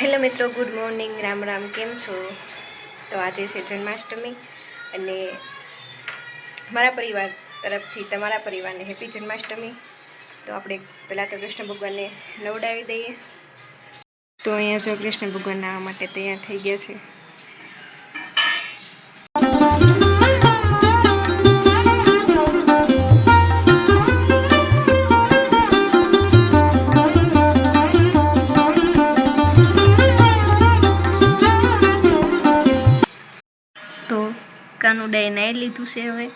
Hello મિત્રો, good morning, Ram Ram, કેમ છો? તો આજે છે જન્માષ્ટમી અને મારા પરિવાર તરફથી તમારા પરિવારને હેપી જન્માષ્ટમી. તો આપણે પહેલાં તો કૃષ્ણ ભગવાનને નવડાવી દઈએ. તો અહીંયા જો કૃષ્ણ ભગવાન આવવા માટે તૈયાર થઈ ગયા છે. છે હવે.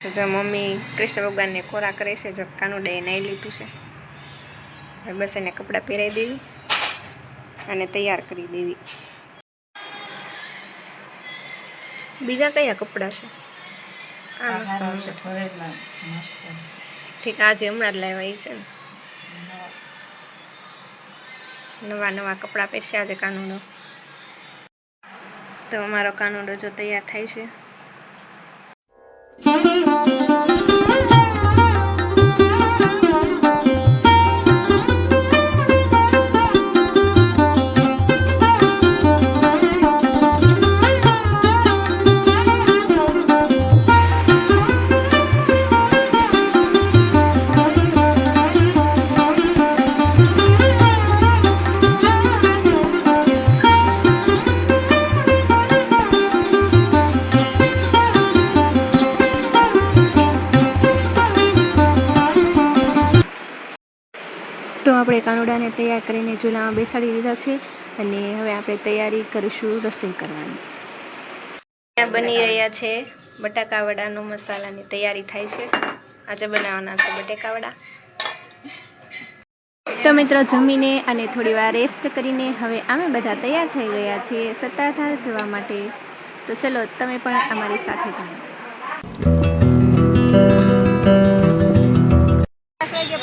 જો મમ્મી કૃષ્ણ ભગવાનને ખોરાક કરે છે જો કાનુડાએ નાઈ લીધું છે. હવે બસ એને કપડાં પહેરાવી દેવી અને તૈયાર કરી દેવી. બીજા કયા કપડાં છે? આ મસ્ત ઠીક આજે હમણાં જ લાવ્યા એ છે ને. નવા. નવા કપડાં પહેરશે આજે કાનુડો તો અમારો કાનુડો જો તૈયાર થાય છે. આપણે કાનુડાને તૈયાર કરીને ચૂલામાં બેસાડી દીધા છે અને હવે આપણે તૈયારી કરીશું રસોઈ કરવાની. બની રહ્યા છે બટાકા વડાનો મસાલાની તૈયારી થાય છે. આજે બનાવવાના છે બટાકા વડા. તો મિત્રો જમીને અને થોડી વાર રેસ્ટ કરીને હવે અમે બધા તૈયાર થઈ ગયા છીએ સત્તાધાર જવા માટે. તો ચલો તમે પણ અમારી સાથે જાઓ.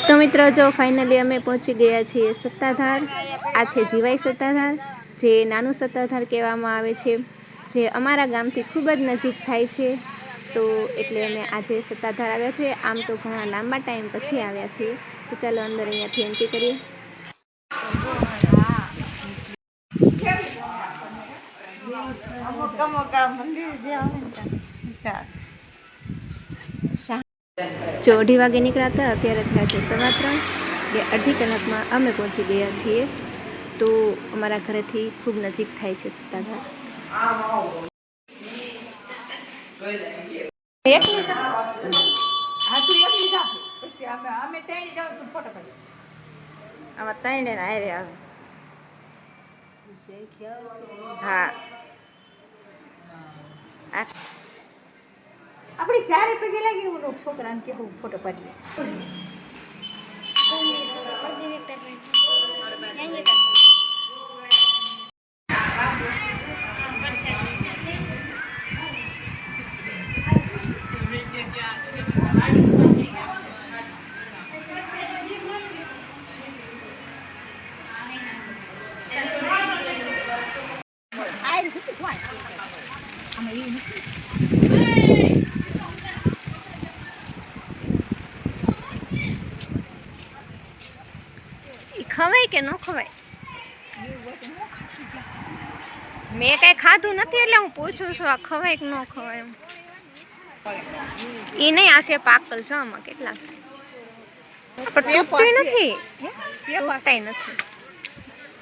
તો મિત્રો, જો ફાઇનલી અમે પહોંચી ગયા છીએ સત્તાધાર. આ છે જીવાઈ સત્તાધાર, જે નાનું સત્તાધાર કહેવામાં આવે છે, જે અમારા ગામથી ખૂબ જ નજીક થાય છે. તો એટલે અમે આજે સત્તાધાર આવ્યા છીએ. આમ તો ઘણા લાંબા ટાઈમ પછી આવ્યા છીએ. તો ચાલો અંદર અહીંયાથી એન્ટ્રી કરીએ. જો અઢી વાગે નીકળ્યા હતા અત્યારે થયા છે સવા ત્રણ. જે અડધી કલાકમાં અમે પહોંચી ગયા છીએ. તો અમારા ઘરેથી ખૂબ નજીક થાય છે સત્તાધાર આમાં ત્રણે ને હારે આવે. હા. આ આપણી સારી પગે લાગી ઓલો છોકરાને કેવું ફોટો પાડીએ. ખવાય કે ન ખવાય? મેં કાંઈ ખાધું નથી એટલે હું પૂછું છું આ ખવાય કે ન ખવાય એમ. એ નહીં આ છે પાકલ છો આમાં કેટલા છે? પણ તૂટતું નથી. તૂટતાય નથી.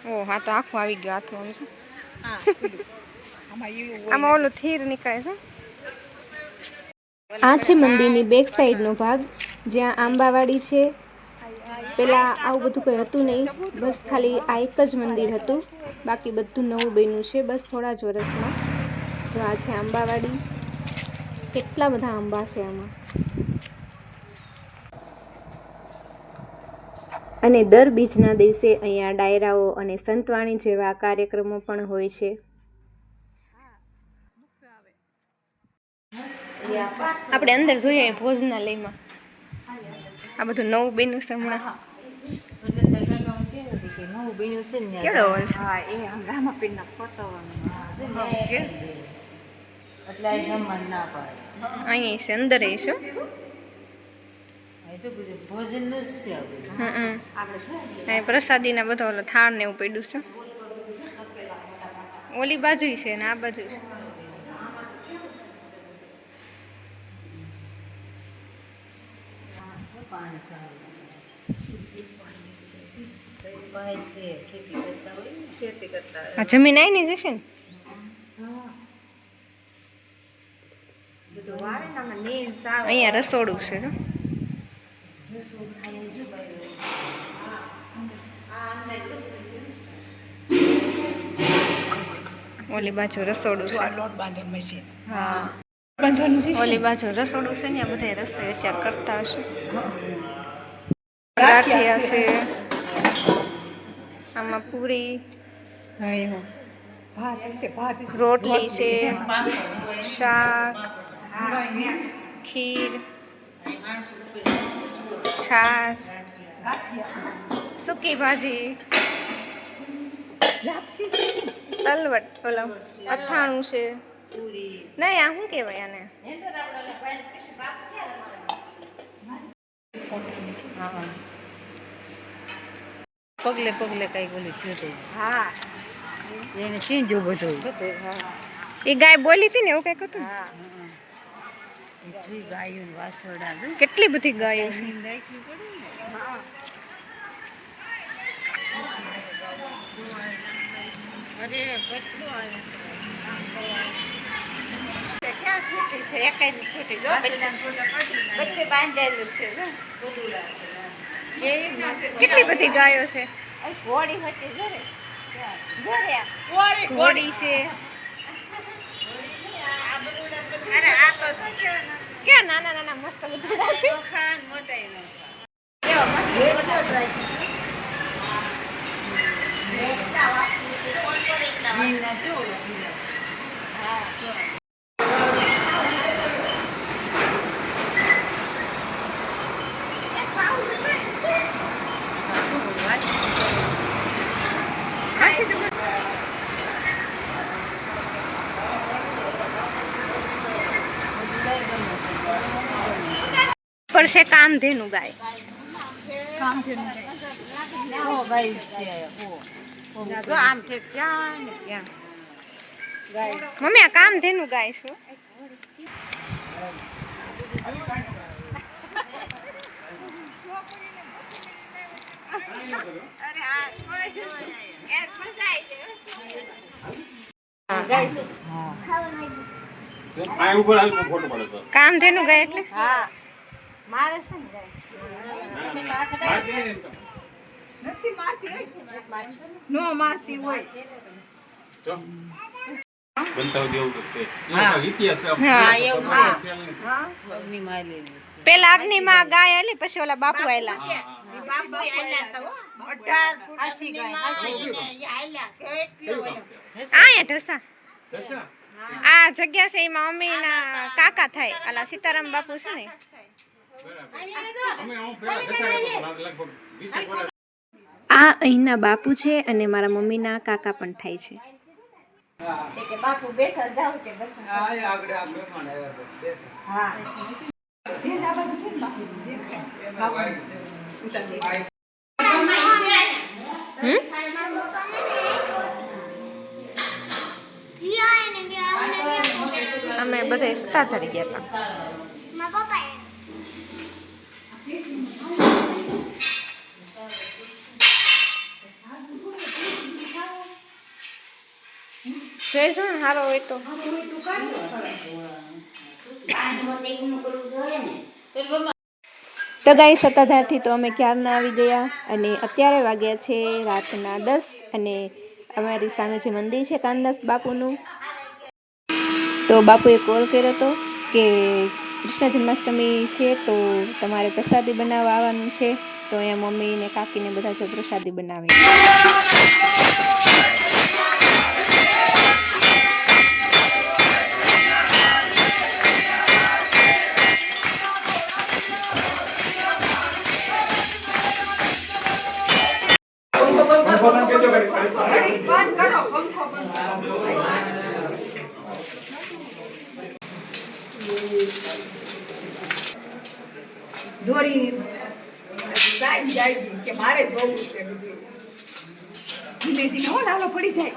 ઓ હા તો આખું આવી ગયું હાથું આમ છે. આમાં ઓલું થીર નીકળે છે. આ છે મંદિરની બેક સાઈડનો ભાગ જ્યાં આંબાવાડી છે પહેલાં આવું બધું કંઈ હતું નહીં. બસ ખાલી આ એક જ મંદિર હતું. બાકી બધું નવું બન્યું છે. બસ થોડા જ વર્ષમાં જો આ છે આંબાવાડી. કેટલા બધા આંબા છે આમાં. અને દર બીજના દિવસે અહીંયા ડાયરાઓ અને સંતવાણી જેવા કાર્યક્રમો પણ હોય છે. આપણે અંદર જોઈએ ભોજનાલયમાં. આ બધું નવું બન્યું છે હમણાં. નવું બન્યું છે? ને હા એ આમ રામાપીરના ફોટો એટલે આ જમવાનું ના પાડે. અહીંયા છે અંદર એ શું છે પ્રસાદીના બધો ઓલો થાળ ને એવું પડ્યું છે. ઓલી બાજુ છે ને આ બાજુ છે. ખેતી કરતા હોય ને, ખેતી કરતા હોય. આ જમીન આવી નહીં જશે ને. અહીંયા રસોડું છે ઓલી બાજુ રસોડું છે. લોટ બાંધો મશીન હા. બાંધવાનું છે ઓલી બાજુ રસોડું છે ને આ બધા રસોઈ અત્યારે કરતા હશે. રાખ્યા છે. આમાં પૂરી ભાત હશે ભાત રોટલી છે શાક ખીર છાસ સૂકી ભાજી તલવટ ઓલો અથાણું છે. નહીં આ શું કહેવાય આને? હા. પગલે પગલે કઈ બોલી થયું. હા. એને સીંજું બધું એ ગાય બોલી હતી ને એવું કંઈક હતું કેટલી બધી ગાયો ને છૂટી જો. કેટલી બધી ગાયો છે? કેટલું બધી ગાયો છે? ઘોડી છે. ક્યાં નાના નાના મસ્ત બધું છે પર છે કામધેનું ગાય. છે મમ્મી આ કામધેનું ગાય ઉપર તો કામધેનું ગાય એટલે? હા. મારે છે ને ગાય નથી મારતી હોય નો મારતી હોય. પેલા અગ્નિમાં ગાય આલી પછી ઓલા બાપુ આયલા? આયા ઢસા. આ જગ્યા છે એમાં મમ્મીના કાકા થાય. ઓલા સીતારામ બાપુ છે ને. આ અહીંના બાપુ છે અને મારા મમ્મીના કાકા પણ થાય છે. અમે બધા સત્તાધારી ગયા હતા. જોઈજો ને સારો હોય તો તો ગાઈ સત્તાધારથી તો અમે ક્યારના આવી ગયા અને અત્યારે વાગ્યા છે રાતના દસ અને અમારી સામે જે મંદિર છે કાનદાસ બાપુનું, તો બાપુએ કોલ કર્યો હતો કે કૃષ્ણ જન્માષ્ટમી છે તો તમારે પ્રસાદી બનાવવા આવવાનું છે, તો અહીંયા મમ્મી ને કાકીને બધા જો પ્રસાદી બનાવે દોરી સાઈન જાય કે મારે જોવું છે બધું. ધીમે ધીમે હો નાલો પડી જાય.